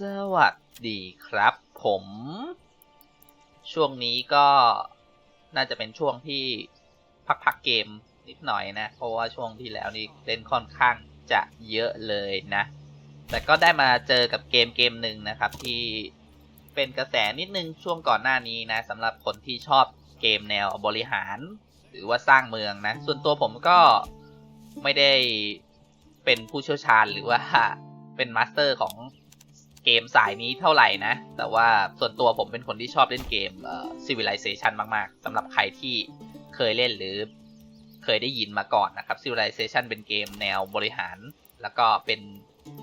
สวัสดีครับผม ช่วงนี้ก็น่าจะเป็นช่วงที่พักๆเกมนิดหน่อยนะ เพราะว่าช่วงที่แล้วนี่เล่นค่อนข้างจะเยอะเลยนะ แต่ก็ได้มาเจอกับเกมเกมหนึ่งนะครับ ที่เป็นกระแสนิดนึงช่วงก่อนหน้านี้นะสำหรับคนที่ชอบเกมแนวบริหาร หรือว่าสร้างเมืองนะ ส่วนตัวผมก็ไม่ได้เป็นผู้เชี่ยวชาญหรือว่าเป็นมาสเตอร์ของ เกมสายนี้เท่าไหร่นะ แต่ว่าส่วนตัวผมเป็นคนที่ชอบเล่นเกมเอ่อ Civilization มาก ๆสำหรับใครที่เคยเล่นหรือเคยได้ยินมาก่อนนะครับ Civilization เป็นเกมแนวบริหาร แล้วก็เป็น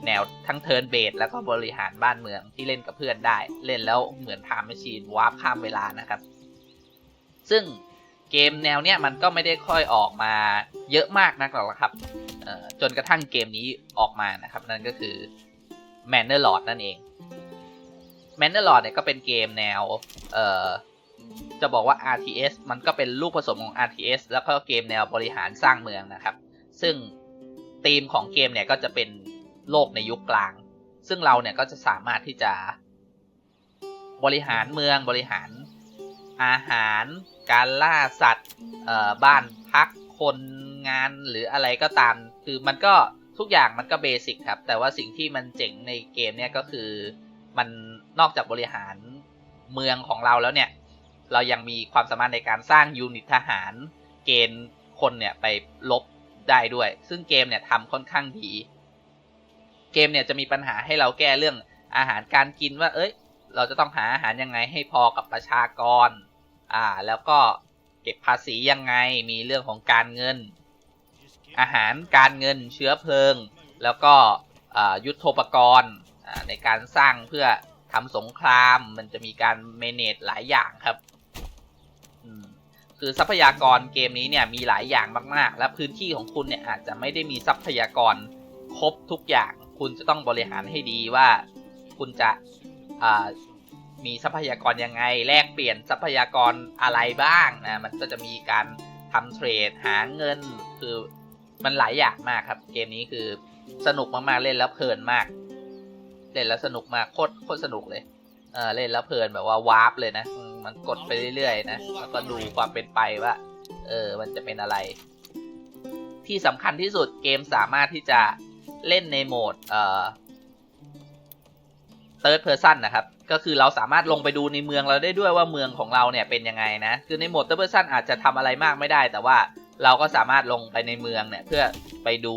แนวทั้งเทิร์นเบสแล้วก็บริหารบ้านเมืองที่เล่นกับเพื่อนได้ เล่นแล้วเหมือน Time Machine วาร์ปข้ามเวลานะครับ ซึ่งเกมแนวเนี้ยมันก็ไม่ได้ค่อยออกมาเยอะมากนักหรอกครับจนกระทั่งเกมนี้ออกมานะครับ นั่นก็คือ Manor Lord นั่นเอง Manor Lord เนี่ยก็เป็นเกมแนว เอ่อ จะบอกว่า RTS มันก็เป็นลูกผสมของ RTS แล้วก็เกมแนวบริหารสร้างเมืองนะครับ ซึ่งธีมของเกมเนี่ยก็จะเป็นโลกในยุคกลาง ซึ่งเราเนี่ยก็จะสามารถที่จะ บริหารเมืองบริหารอาหาร การล่าสัตว์บ้านพักคนงานหรืออะไรก็ตาม คือมันก็ ทุกอย่างมันก็เบสิกครับ แต่ว่าสิ่งที่มันเจ๋งในเกมเนี่ยก็คือมันนอกจากบริหารเมืองของเราแล้วเนี่ย เรายังมีความสามารถในการสร้างยูนิตทหาร เกณฑ์คนเนี่ยไปลบได้ด้วย ซึ่งเกมเนี่ยทำค่อนข้างดี เกมเนี่ยจะมีปัญหาให้เราแก้เรื่องอาหารการกินว่า เอ้ย เราจะต้องหาอาหารยังไงให้พอกับประชากร อ่า แล้วก็เก็บภาษียังไง มีเรื่องของการเงิน อาหารการเงินเชื้อเพลิง แล้วก็ยุทโธปกรณ์อ่าในการสร้างเพื่อทำสงครามมันจะมีการเมเนจหลายอย่างครับคือทรัพยากรเกมนี้เนี่ยมีหลายอย่างมาก ๆ และพื้นที่ของคุณเนี่ยอาจจะไม่ได้มีทรัพยากรครบทุกอย่าง คุณจะต้องบริหารให้ดีว่าคุณจะมีทรัพยากรยังไง แลกเปลี่ยนทรัพยากรอะไรบ้างนะมันก็จะมีการทำเทรดหาเงิน คือ มันหลายอย่างมากครับ เกมนี้คือสนุกมากๆเล่นแล้วเพลินมาก เล่นแล้วสนุกมากโคตรโคตรสนุกเลยเออเล่นแล้วเพลินแบบว่าวาร์ปเลยนะมมันกดไปเรื่อยๆนะแล้วก็ดูความเป็นไปว่า เออ มันจะเป็นอะไร ที่สำคัญที่สุดเกมสามารถที่จะเล่นในโหมดเอ่อ third person นะครับ ก็คือเราสามารถลงไปดูในเมืองเราได้ด้วยว่าเมืองของเราเนี่ยเป็นยังไงนะ คือในโหมด third person อาจจะทำอะไรมากไม่ได้ แต่ว่า เราก็สามารถลงไปในเมืองเนี่ยเพื่อไปดู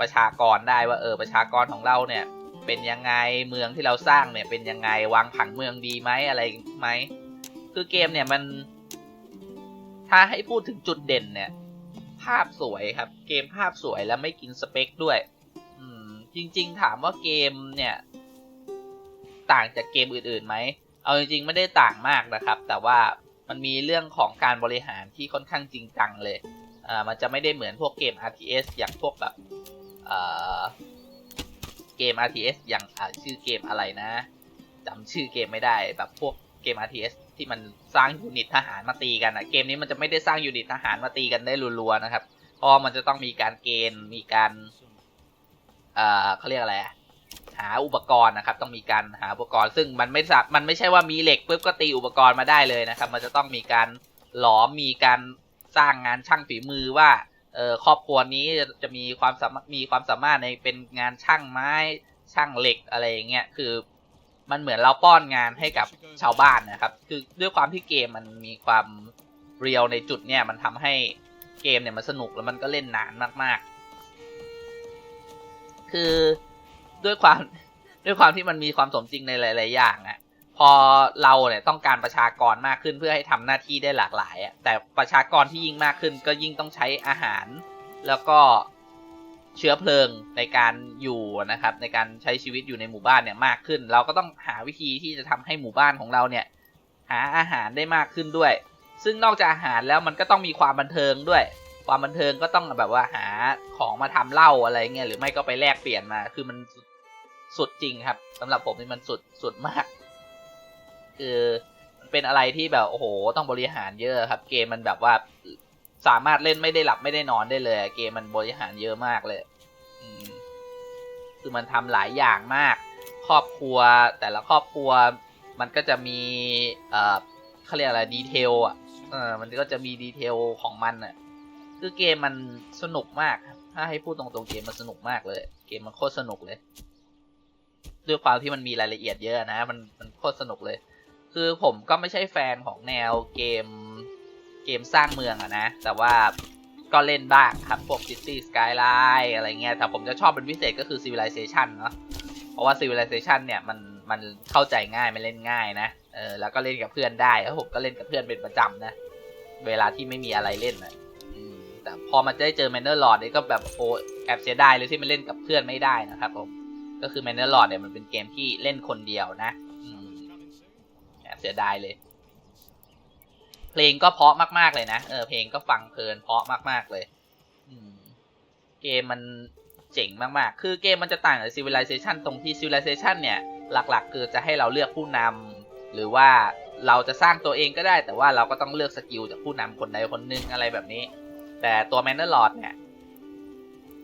ประชากรได้ว่าเออประชากรของเราเนี่ยเป็นยังไงเมืองที่เราสร้างเนี่ยเป็นยังไงวางผังเมืองดีไหมอะไรไหมคือเกมเนี่ยมัน ถ้าให้พูดถึงจุดเด่นเนี่ย ภาพสวยครับ เกมภาพสวยแล้วไม่กินสเปคด้วย อืม จริง ๆ ถามว่าเกมเนี่ย ต่างจากเกมอื่นๆไหมเอาจริงๆไม่ได้ต่างมากนะครับ แต่ว่ามันมีเรื่องของการบริหารที่ค่อนข้างจริงจังเลย อ่ามันจะไม่ได้เหมือนพวกเกม RTS อย่างพวกแบบเอ่อเกม RTS อย่างชื่อเกมอะไรนะจำชื่อเกมไม่ได้แบบพวกเกม RTS ที่มันสร้างยูนิตทหารมาตีกันอะเกมนี้มันจะไม่ได้สร้างยูนิตทหารมาตีกันได้รัวๆนะครับเพราะมันจะต้องมีการเกณฑ์มีการเอ่อเขาเรียกอะไรหาอุปกรณ์นะครับ ต้องมีการหาอุปกรณ์ ซึ่งมันไม่สัมันไม่ใช่ว่ามีเหล็กปุ๊บก็ตีอุปกรณ์มาได้เลยนะครับ มันจะต้องมีการหลอมมีการ สร้างงานช่างฝีมือว่าเออครอบครัวนี้จะมีความสามารถมีความสามารถในเป็นงานช่างไม้ช่างเหล็กอะไรอย่างเงี้ยคือมันเหมือนเราป้อนงานให้กับชาวบ้านนะครับ คือด้วยความที่เกมมันมีความเรียวในจุดเนี่ยมันทำให้เกมเนี่ยมันสนุกแล้วมันก็เล่นนานมาก ๆ คือด้วยความด้วยความที่มันมีความสมจริงในหลาย ๆ อย่างอะ พอเราเนี่ยต้องการประชากรมากขึ้นเพื่อให้ทำหน้าที่ได้หลากหลายอะแต่ประชากรที่ยิ่งมากขึ้นก็ยิ่งต้องใช้อาหาร แล้วก็เชื้อเพลิงในการอยู่นะครับ ในการใช้ชีวิตอยู่ในหมู่บ้านเนี่ยมากขึ้น เราก็ต้องหาวิธีที่จะทำให้หมู่บ้านของเราเนี่ย หาอาหารได้มากขึ้นด้วย ซึ่งนอกจากอาหารแล้วมันก็ต้องมีความบันเทิงด้วย ความบันเทิงก็ต้องแบบว่าหาของมาทำเหล้าอะไรเงี้ยหรือไม่ก็ไปแลกเปลี่ยนมา คือมันสุดสุดจริงครับสำหรับผมนี่มันสุดสุดมาก คือมันเป็นอะไรที่แบบโอ้โห ต้องบริหารเยอะครับ เกมมันแบบว่าสามารถเล่นไม่ได้หลับไม่ได้นอนได้เลย เกมมันบริหารเยอะมากเลยคือมันทำหลายอย่างมาก ครอบครัวแต่ละครอบครัว มันก็จะมีเอ่อเขาเรียกอะไรดีเทลอะเออมันก็จะมีดีเทลของมันอะคือเกมมันสนุกมาก ถ้าให้พูดตรงๆเกมมันสนุกมากเลย เกมมันโคตรสนุกเลย ด้วยความที่มันมีรายละเอียดเยอะนะ มันมันโคตรสนุกเลย คือผมก็ไม่ใช่แฟนของแนวเกมเกมสร้างเมืองอะนะ แต่ว่าก็เล่นบ้างครับ พวก City Skyline อะไรเงี้ย แต่ผมจะชอบเป็นพิเศษก็คือ Civilization เนาะ เพราะว่า Civilization เนี่ยมันมันเข้าใจง่ายมันเล่นง่ายนะ เออแล้วก็เล่นกับเพื่อนได้แล้วผมก็เล่นกับเพื่อนเป็นประจำนะ เวลาที่ไม่มีอะไรเล่นนะแต่พอมาได้เจอ Manor Lord นี่ก็แบบโอ้แอบเสียดายเลยที่มันเล่นกับเพื่อนไม่ได้นะครับผม ก็คือ Manor Lord เนี่ยมันเป็นเกมที่เล่นคนเดียวนะ เสียดายเลย เพลงก็เพราะมาก ๆ เลยนะ เออ เพลงก็ฟังเพลินเพราะมาก ๆ เลย อืม เกมมันเจ๋งมากๆ คือเกมมันจะต่างจาก Civilization ตรงที่ Civilization เนี่ย หลักๆ คือจะให้เราเลือกผู้นำหรือว่าเราจะสร้างตัวเองก็ได้ แต่ว่าเราก็ต้องเลือกสกิลจากผู้นำคนใดคนหนึ่งอะไรแบบนี้ แต่ตัว Manor Lord เนี่ย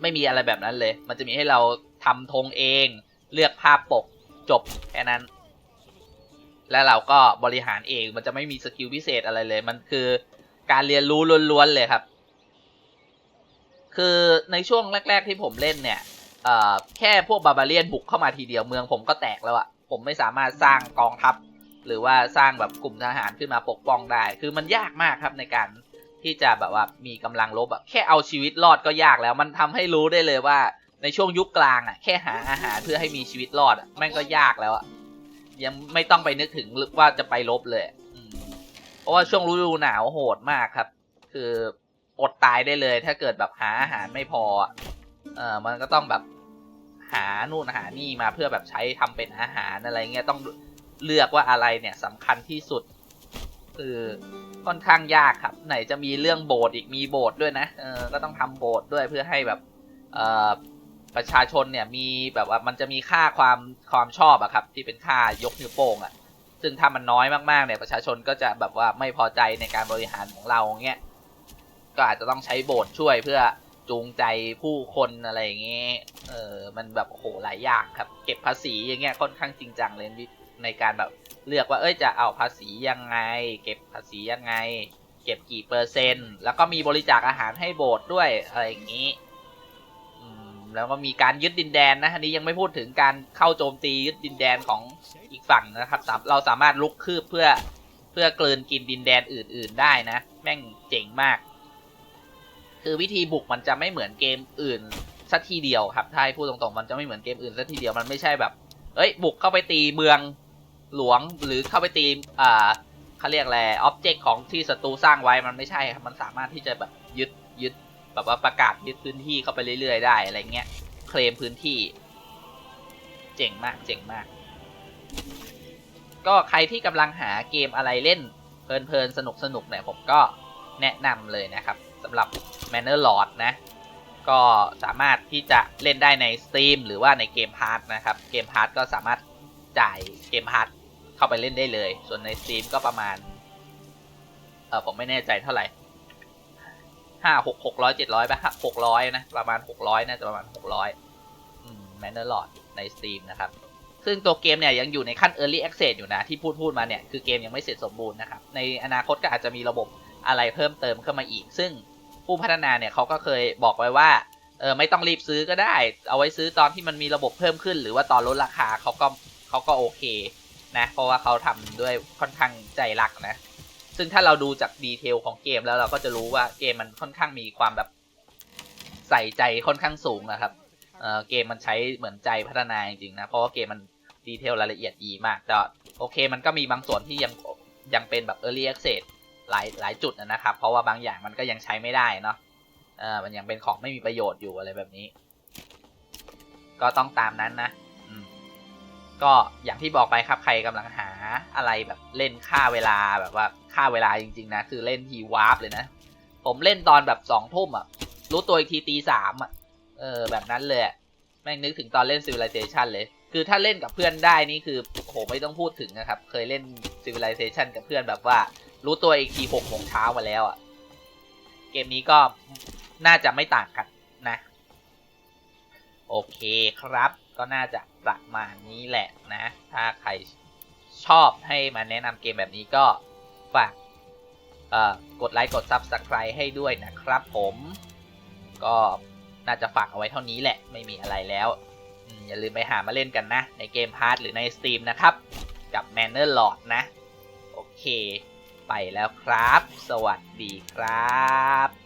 ไม่มีอะไรแบบนั้นเลย มันจะมีให้เราทำธงเอง เลือกภาพปกจบแค่นั้น แล้วเราก็บริหารเองมันจะไม่มีสกิลพิเศษอะไรเลย มันคือการเรียนรู้ล้วนๆเลยครับ คือในช่วงแรก ๆที่ผมเล่นเนี่ยเอ่อแค่พวกบาบาเลียนบุกเข้ามาทีเดียวเมืองผมก็แตกแล้วอะผมไม่สามารถสร้างกองทัพ หรือว่าสร้างแบบกลุ่มทหารขึ้นมาปกป้องได้ คือมันยากมากครับในการที่จะแบบว่ามีกำลังลบอะแค่เอาชีวิตรอดก็ยากแล้ว มันทำให้รู้ได้เลยว่าในช่วงยุคกลางอะแค่หาอาหารเพื่อให้มีชีวิตรอดอะแม่งก็ยากแล้วอะ ยังไม่ต้องไปนึกถึงว่าจะไปลบเลยเพราะว่าช่วงฤดูหนาวโหดมากครับ คืออดตายได้เลย ถ้าเกิดแบบหาอาหารไม่พอ เออมันก็ต้องแบบหานู่นหานี่มาเพื่อแบบใช้ทำเป็นอาหารอะไรเงี้ยต้องเลือกว่าอะไรเนี่ยสำคัญที่สุด คือค่อนข้างยากครับ ไหนจะมีเรื่องโบสถ์อีกมีโบสถ์ด้วยนะเออก็ต้องทำโบสถ์ด้วยเพื่อให้แบบ เออ ประชาชนเนี่ยมีแบบว่ามันจะมีค่าความความชอบอะครับ ที่เป็นค่ายกนิ้วโป้งอะซึ่งถ้ามันน้อยมากๆเนี่ยประชาชนก็จะแบบว่าไม่พอใจในการบริหารของเราเงี้ยก็อาจจะต้องใช้โบสถ์ช่วยเพื่อจูงใจผู้คนอะไรอย่างเงี้ยเออมันแบบโหหลายอย่างครับ เก็บภาษีอย่างเงี้ยค่อนข้างจริงจังเลยในการแบบเลือกว่าเอ้ยจะเอาภาษียังไง เก็บภาษียังไง เก็บกี่เปอร์เซ็นต์ แล้วก็มีบริจาคอาหารให้โบสถ์ด้วยอะไรอย่างนี้ แล้วก็มีการยึดดินแดนนะอันนี้ยังไม่พูดถึงการเข้าโจมตียึดดินแดนของอีกฝั่งนะครับ เราสามารถลุกคืบเพื่อเพื่อกลืนกินดินแดนอื่น ๆ ได้นะ แม่งเจ๋งมาก คือวิธีบุกมันจะไม่เหมือนเกมอื่นสัทีเดียวครับถ้าให้พูดตรงๆมันจะไม่เหมือนเกมอื่นสัทีเดียวมันไม่ใช่แบบ เอ้ย บุกเข้าไปตีเมืองหลวงหรือเข้าไปตีอ่าเขาเรียกอะไรอ็อบเจกต์ของที่ศัตรูสร้างไว้มันไม่ใช่ครับมันสามารถที่จะแบบยึดยึด แบบว่าประกาศยึดพื้นที่เข้าไปเรื่อยๆได้อะไรเงี้ย เคลมพื้นที่ เจ๋งมากเจ๋งมาก ก็ใครที่กำลังหาเกมอะไรเล่น เพลินๆ สนุกๆเนี่ยผมก็แนะนำเลยนะครับสำหรับ Manor Lord นะ ก็สามารถที่จะเล่นได้ใน Steam หรือว่าในเกมพาร์ทนะครับ เกมพาร์ทก็สามารถจ่ายเกมพาร์ทเข้าไปเล่นได้เลย ส่วนใน Steam ก็ประมาณ เออผมไม่แน่ใจเท่าไหร่ ห้าหกหกร้อยเจ็ดร้อยป่ะหกร้อยนะ ประมาณหกร้อยน่าจะประมาณหกร้อยอืม Manor Lord ใน Steam นะครับ ซึ่งตัวเกมเนี่ยยังอยู่ในขั้น Early Access อยู่นะ ที่พูดพูดมาเนี่ย คือเกมยังไม่เสร็จสมบูรณ์นะครับ ในอนาคตก็อาจจะมีระบบอะไรเพิ่มเติมเข้ามาอีก ซึ่งผู้พัฒนาเนี่ยเขาก็เคยบอกไว้ว่าเออไม่ต้องรีบซื้อก็ได้ เอาไว้ซื้อตอนที่มันมีระบบเพิ่มขึ้น หรือว่าตอนลดราคาเขาก็เขาก็โอเคนะ เพราะว่าเขาทำด้วยค่อนข้างใจรักนะ ซึ่งถ้าเราดูจากดีเทลของเกมแล้วเราก็จะรู้ว่าเกมมันค่อนข้างมีความแบบใส่ใจค่อนข้างสูงนะครับเเกมมันใช้เหมือนใจพัฒนาจริงๆนะเพราะว่าเกมมันดีเทลรายละเอียดดีมากแต่โอเคมันก็มีบางส่วนที่ยังยังเป็นแบบ Early Access หลายหลายจุดนะครับ เพราะว่าบางอย่างมันก็ยังใช้ไม่ได้เนาะเออมันยังเป็นของไม่มีประโยชน์อยู่อะไรแบบนี้ ก็ต้องตามนั้นนะ ก็อย่างที่บอกไปครับใครกำลังหาอะไรแบบเล่นค่าเวลาแบบว่าค่าเวลาจริงๆนะ คือเล่นทีวาร์ปเลยนะ ผมเล่นตอนแบบสองทุ่มอะ รู้ตัวอีกทีตีสามอะ เออ แบบนั้นเลยแม่งนึกถึงตอนเล่น Civilization เลย คือถ้าเล่นกับเพื่อนได้นี่คือโอ้โหไม่ต้องพูดถึงนะครับ เคยเล่น Civilization กับเพื่อนแบบว่า รู้ตัวอีกทีหกโมงเช้ามาแล้วอะ เกมนี้ก็น่าจะไม่ต่างกันนะ โอเคครับ ก็น่าจะประมาณนี้แหละนะ ถ้าใครชอบให้มาแนะนำเกมแบบนี้ก็ฝากกดไลค์กด Subscribe ให้ด้วยนะครับผม ก็น่าจะฝากเอาไว้เท่านี้แหละไม่มีอะไรแล้ว อย่าลืมไปหามาเล่นกันนะ ในเกมพาร์ทหรือใน Steam นะครับ กับ Manner Lord นะ โอเค ไปแล้วครับ สวัสดีครับ